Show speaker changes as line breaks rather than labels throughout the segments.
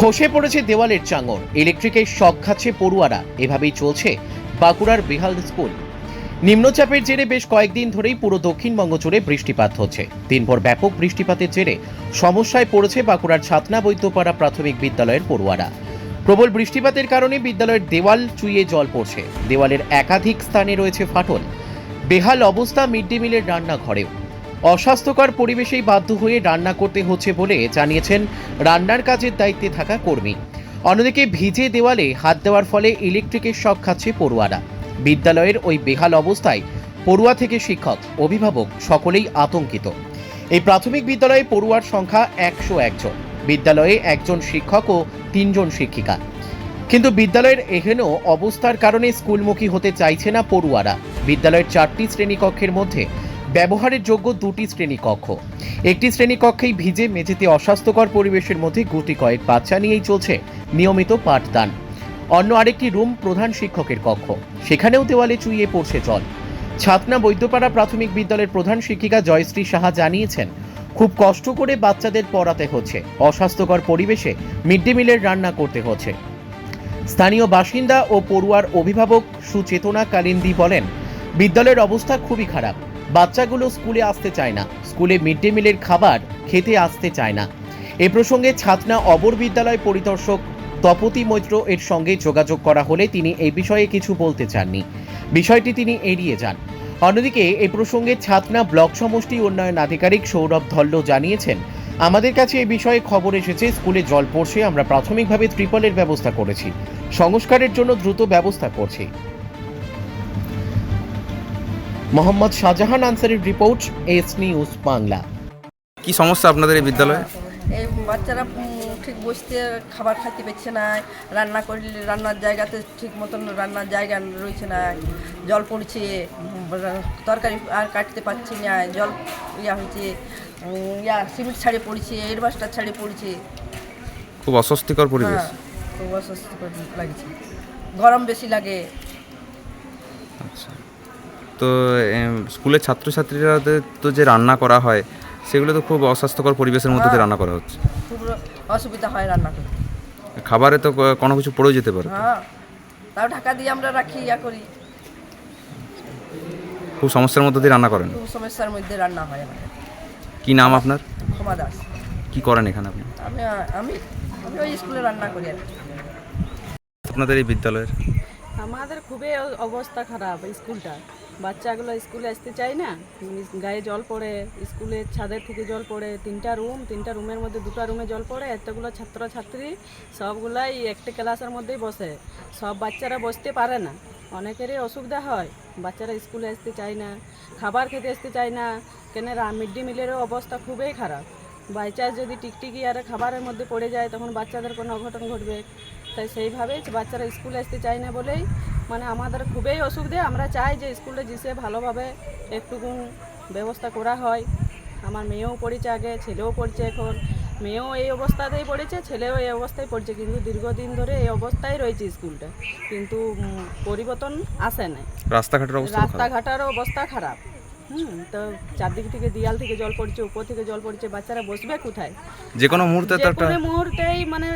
খসে পড়েছে দেওয়ালের চাঙর ইলেকট্রিকের শখ খাচ্ছে পড়ুয়ারা। এভাবেই চলছে বাঁকুড়ার বেহাল স্কুল। নিম্নচাপের জেরে বেশ কয়েকদিন ধরেই পুরো দক্ষিণবঙ্গ জুড়ে বৃষ্টিপাত হচ্ছে। দিনভর ব্যাপক বৃষ্টিপাতের জেরে সমস্যায় পড়েছে বাঁকুড়ার ছাতনা বৈদ্যপাড়া প্রাথমিক বিদ্যালয়ের পড়ুয়ারা। প্রবল বৃষ্টিপাতের কারণে বিদ্যালয়ের দেওয়াল চুইয়ে জল পড়ছে। দেওয়ালের একাধিক স্থানে রয়েছে ফাটল। বেহাল অবস্থা মিড ডে মিলের রান্নাঘরেও। অস্বাস্থ্যকর পরিবেশেই বাধ্য হয়ে রান্না করতে হচ্ছে বলে জানিয়েছেন রান্নার কাজের দায়িত্বে থাকা কর্মী। অন্যদিকে ভিজে দেওয়ালে হাত দেওয়ার ফলে ইলেকট্রিকের শখ খাচ্ছে পড়ুয়ারা। বিদ্যালয়ের ওই বেহাল অবস্থায় পড়ুয়া থেকে শিক্ষক, অভিভাবক সকলেই আতঙ্কিত। এই প্রাথমিক বিদ্যালয়ে পড়ুয়ার সংখ্যা একশো একজন বিদ্যালয়ে একজন শিক্ষক ও তিনজন শিক্ষিকা। কিন্তু বিদ্যালয়ের এহেন অবস্থার কারণে স্কুলমুখী হতে চাইছে না পড়ুয়ারা। বিদ্যালয়ের চারটি শ্রেণীকক্ষের মধ্যে ব্যবহারের যোগ্য দুটি শ্রেণীকক্ষ একটি শ্রেণীকক্ষেই ভিজে, মেঝেতে অস্বাস্থ্যকর পরিবেশের মধ্যে গুটি কয়েক বাচ্চা নিয়েই চলছে নিয়মিত পাঠদান। অন্য আরেকটি রুম প্রধান শিক্ষকের কক্ষ। সেখানেও দেওয়ালে চুইয়ে পড়ছে জল। ছাতনা বৈদ্যপাড়া প্রাথমিক বিদ্যালয়ের প্রধান শিক্ষিকা জয়শ্রী সাহা জানিয়েছেন, খুব কষ্ট করে বাচ্চাদের পড়াতে হচ্ছে। অস্বাস্থ্যকর পরিবেশে মিড ডে মিলের রান্না করতে হচ্ছে। স্থানীয় বাসিন্দা ও পড়ুয়ার অভিভাবক সুচেতনা কালিন্দি বলেন, বিদ্যালয়ের অবস্থা খুবই খারাপ। বাচ্চাগুলো স্কুলে আসতে চায় না। স্কুলে মিড ডে মিলের খাবার খেতে আসতে চায় না। এ প্রসঙ্গে ছাতনা অবর বিদ্যালয় পরিদর্শক তপতি মৈত্র এর সঙ্গে যোগাযোগ করা হলে তিনি এই বিষয়ে কিছু বলতে চাননি। বিষয়টি তিনি এড়িয়ে যান। অন্যদিকে এই প্রসঙ্গে ছাতনা ব্লক সমষ্টি উন্নয়ন আধিকারিক সৌরভ ধল্ল জানিয়েছেন, আমাদের কাছে এই বিষয়ে খবর এসেছে, স্কুলে জল পড়ছে, আমরা প্রাথমিকভাবে ত্রিপলের ব্যবস্থা করেছি। সংস্কারের জন্য দ্রুত ব্যবস্থা করছি। মোহাম্মদ শাহজাহান আনসারির রিপোর্ট এস নিউজ বাংলা।
কি সমস্যা আপনাদের এই বিদ্যালয়ে?
এই বাচ্চারা ঠিক বসতে খাবার খাইতে পারছে না রান্না করলে রান্নার জায়গাতে ঠিক মতন রান্নার জায়গা রয়েছে না জল পড়ছে তরকারি আর কাটতে পারছি না জল ইয়া হয়েছে ইয়া সিমেন্ট ছাড়ে পড়ছে এডবাস্টার ছাড়ে পড়ছে।
খুব অস্বস্তিকর পরিবেশ।
হ্যাঁ খুব অস্বস্তিকর লাগছে। গরম বেশি লাগে।
আচ্ছা। তো স্কুলের ছাত্রছাত্রীরা তো যে রান্না করা হয় সেগুলো তো খুব অস্বাস্থ্যকর পরিবেশের মধ্যে দিয়ে রান্না করা হচ্ছে।
খুব অসুবিধা হয় রান্না করতে।
খাবারে তো কোনো কিছু পড়েও যেতে পারে।
হ্যাঁ তাও ঢাকা দিয়ে আমরা রাখি ইয়া করি।
খুব সমস্যার মধ্যে দিয়ে রান্না করেন?
খুব সমস্যার মধ্যে রান্না হয় আমাদের।
কি নাম আপনার?
ক্ষমা দাস।
কি করেন এখানে আপনি?
আমি আমি আমি ওই স্কুলে রান্না করি আর
আপনাদের এই বিদ্যালয়ের?
আমাদের খুবই অবস্থা খারাপ স্কুলটা। বাচ্চাগুলো স্কুলে আসতে চায় না। গায়ে জল পড়ে স্কুলের ছাদের থেকে জল পড়ে, তিনটা রুম, তিনটা রুমের মধ্যে দুটো রুমে জল পড়ে, এতগুলো ছাত্রছাত্রী, সবগুলাই একটা ক্লাসের মধ্যেই বসে। সব বাচ্চারা বসতে পারে না। অনেকেরই অসুবিধা হয়। বাচ্চারা স্কুলে আসতে চায় না, খাবার খেতে আসতে চায় না। কেন মিড ডে মিলেরও অবস্থা খুবই খারাপ। বাই চান্স যদি টিকটিকি আর খাবারের মধ্যে পড়ে যায় তখন বাচ্চাদের কোনো অঘটন ঘটবে। তাই সেইভাবেই বাচ্চারা স্কুলে আসতে চায় না বলেই মানে আমাদের খুবই অসুবিধে। আমরা চাই যে স্কুলে জিসে ভালোভাবে একটুকুন ব্যবস্থা করা হয়। আমার মেয়েও পড়েছে আগে ছেলেও পড়ছে এখন। মেয়েও এই অবস্থাতেই পড়েছে ছেলেও এই অবস্থায় পড়ছে কিন্তু দীর্ঘদিন ধরে এই অবস্থায় রয়েছে স্কুলটা। কিন্তু পরিবর্তন আসে না
রাস্তাঘাটের
রাস্তাঘাটের অবস্থা খারাপ। হুম তো চারদিক থেকে দিয়াল থেকে জল পড়ছে উপর থেকে জল পড়ছে বাচ্চারা বসবে কোথায়?
যে কোনো মুহূর্তে তো একটা
কোনো মুহূর্তেই মানে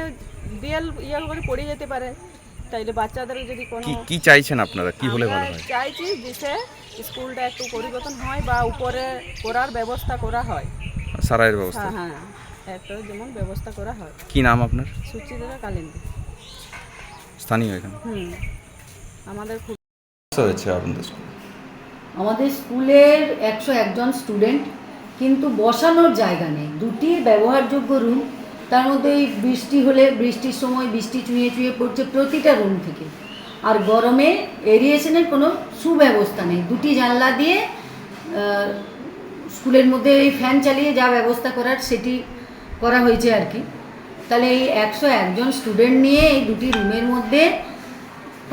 দিয়াল ইয়া করে পড়ে যেতে পারে। তাইলে বাচ্চাদের যদি কোনো
কি কি চাইছেন আপনারা? কি হলে ভালো হয়?
চাইছি যে স্কুলটা একটু পরিবর্তন হয় বা উপরে করার ব্যবস্থা করা হয়।
সারাইয়ের ব্যবস্থা?
হ্যাঁ হ্যাঁ একটা যেমন ব্যবস্থা করা হয়।
কি নাম আপনার?
সুচিত্রা কালিন্দী।
স্থানীয় এখানে?
হুম আমাদের খুব
হয়েছে আপনাদের স্কুলে।
আমাদের স্কুলের একশো একজন স্টুডেন্ট কিন্তু বসানোর জায়গা নেই। দুটি ব্যবহারযোগ্য রুম তার মধ্যে ওই বৃষ্টি হলে, বৃষ্টির সময় বৃষ্টি চুঁয়ে চুঁয়ে পড়ছে প্রতিটা রুম থেকে। আর গরমে এরিয়েশনের কোনো সুব্যবস্থা নেই। দুটি জানলা দিয়ে স্কুলের মধ্যে এই ফ্যান চালিয়ে যা ব্যবস্থা করার সেটি করা হয়েছে আর কি। তাহলে এই একশো একজন স্টুডেন্ট নিয়ে এই দুটি রুমের মধ্যে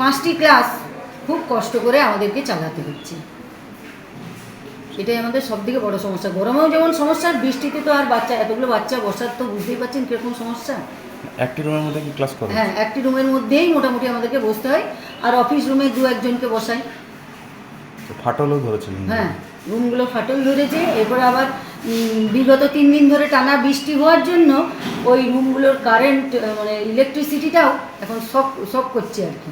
পাঁচটি ক্লাস খুব কষ্ট করে আমাদেরকে চালাতে হচ্ছে। এটাই আমাদের সব থেকে বড় সমস্যা। গরমেও যেমন সমস্যা বৃষ্টিতে তো আর বাচ্চা এতগুলো বাচ্চা বসার তো বুঝতেই পারছেন কীরকম সমস্যা।
একটি রুমের মধ্যে কি ক্লাস করেন
হ্যাঁ একটি রুমের মধ্যেই মোটামুটি আমাদেরকে বসতে হয় আর অফিস রুমে দু একজনকে বসাই।
ফাটলও ধরেছিল
হ্যাঁ রুমগুলো ফাটল ধরেছে এরপরে আবার বিগত তিন দিন ধরে টানা বৃষ্টি হওয়ার জন্য ওই রুমগুলোর কারেন্ট মানে ইলেকট্রিসিটিটাও এখন শক শক করছে আর কি।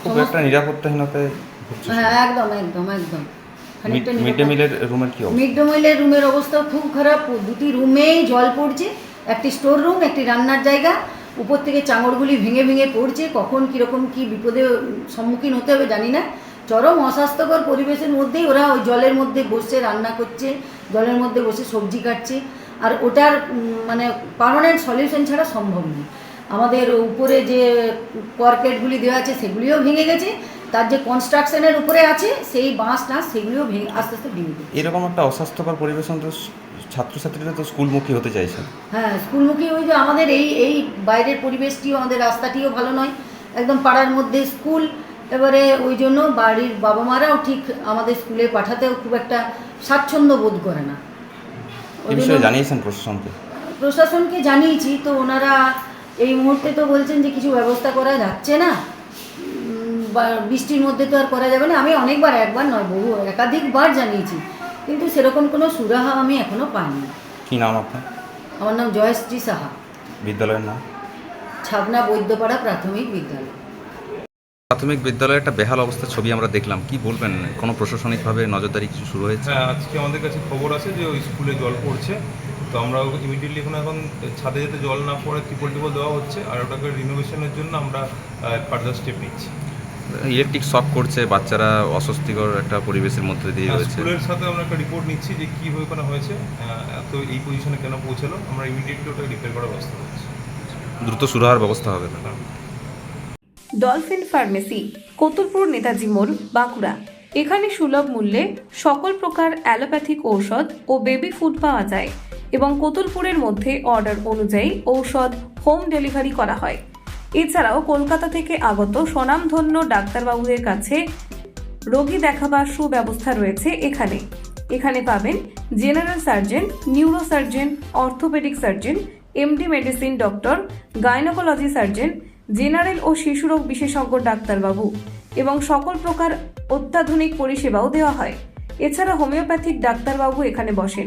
খুব একটা নিরাপত্তাহীনতায়
হ্যাঁ একদম একদম একদম।
মিড ডে মিলের রুমের কি অবস্থা?
মিড ডে মিলের রুমের অবস্থা খুব খারাপ। দুটি রুমেই জল পড়ছে। একটি স্টোর রুম একটি রান্নার জায়গা। উপর থেকে চাঙড়গুলি ভেঙে ভেঙে পড়ছে। কখন কীরকম কী বিপদে সম্মুখীন হতে হবে জানি না। চরম অস্বাস্থ্যকর পরিবেশের মধ্যেই ওরা ওই জলের মধ্যে বসে রান্না করছে জলের মধ্যে বসে সবজি কাটছে। আর ওটার মানে পার্মানেন্ট সলিউশন ছাড়া সম্ভব নেই আমাদের উপরে যে কর্কেটগুলি দেওয়া আছে সেগুলিও ভেঙে গেছে। তার যে কনস্ট্রাকশনের উপরে আছে সেই বাঁশ টাঁশ সেগুলিও ভেঙে আস্তে আস্তে ভেঙে গেছে
এরকম একটা অস্বাস্থ্যকর পরিবেশ তো ছাত্রছাত্রীরা তো স্কুলমুখী হতে চাইছে
হ্যাঁ স্কুলমুখী ওই যে আমাদের এই এই বাইরের পরিবেশটিও আমাদের রাস্তাটিও ভালো নয়। একদম পাড়ার মধ্যে স্কুল এবারে ওই জন্য বাড়ির বাবা মারাও ঠিক আমাদের স্কুলে পাঠাতেও খুব একটা স্বাচ্ছন্দ্য বোধ করে না।
এই বিষয়ে জানিয়েছেন প্রশাসনকে?
প্রশাসনকে জানিয়েছি তো ওনারা এই মুহূর্তে তো বলছেন যে কিছু ব্যবস্থা করা যাচ্ছে না। বৃষ্টির মধ্যে তো আর করা যাবে না। আমি অনেকবার একবার নয় বহু একাধিকবার জানিয়েছি। কিন্তু সেরকম কোনো সুরাহা আমি এখনও পাইনি।
কি নাম আপনার?
আমার নাম জয়শ্রী সাহা।
বিদ্যালয়ের নাম?
ছাবনা বৈদ্যপাড়া প্রাথমিক বিদ্যালয়।
প্রাথমিক বিদ্যালয়ের একটা বেহাল অবস্থার ছবি আমরা দেখলাম। কি বলবেন? কোনো প্রশাসনিকভাবে নজরদারি কিছু শুরু হয়েছে?
হ্যাঁ আজকে আমাদের কাছে খবর আছে যে ওই স্কুলে জল পড়ছে। তো আমরা ইমিডিয়েটলি এখন এখন ছাদে যাতে জল না পড়ে ত্রিপল টিপল দেওয়া হচ্ছে। আর ওটাকে রিনোভেশনের জন্য আমরা ফার্দার স্টেপ নিচ্ছি।
ইলেকট্রিক শক করছে বাচ্চারা অস্বস্তিকর একটা পরিবেশের মধ্যে দিয়ে রয়েছে।
স্কুলের সাথে আমরা একটা রিপোর্ট নিচ্ছি যে কী হয়ে ওখানে হয়েছে আহ, তো এই পজিশনে কেন পৌঁছালো আমরা ইমিডিয়েটলি ওটা রিপেয়ার করার ব্যবস্থা করছি।
দ্রুত সুরাহার ব্যবস্থা হবে না
ডলফিন ফার্মেসি কতুলপুর নেতাজি মোড় বাঁকুড়া। এখানে সুলভ মূল্যে সকল প্রকার অ্যালোপ্যাথিক ঔষধ ও বেবি ফুড পাওয়া যায় এবং কতুলপুরের মধ্যে অর্ডার অনুযায়ী ঔষধ হোম ডেলিভারি করা হয়। এছাড়াও কলকাতা থেকে আগত স্বনামধন্য ডাক্তারবাবুদের কাছে রোগী দেখাবার সুব্যবস্থা রয়েছে এখানে। এখানে পাবেন general surgeon neuro surgeon orthopaedic surgeon, MD medicine doctor, gynaecology surgeon, general ও শিশুরোগ বিশেষজ্ঞ ডাক্তারবাবু এবং সকল প্রকার অত্যাধুনিক পরিষেবাও দেওয়া হয়। এছাড়া হোমিওপ্যাথিক ডাক্তারবাবু এখানে বসেন।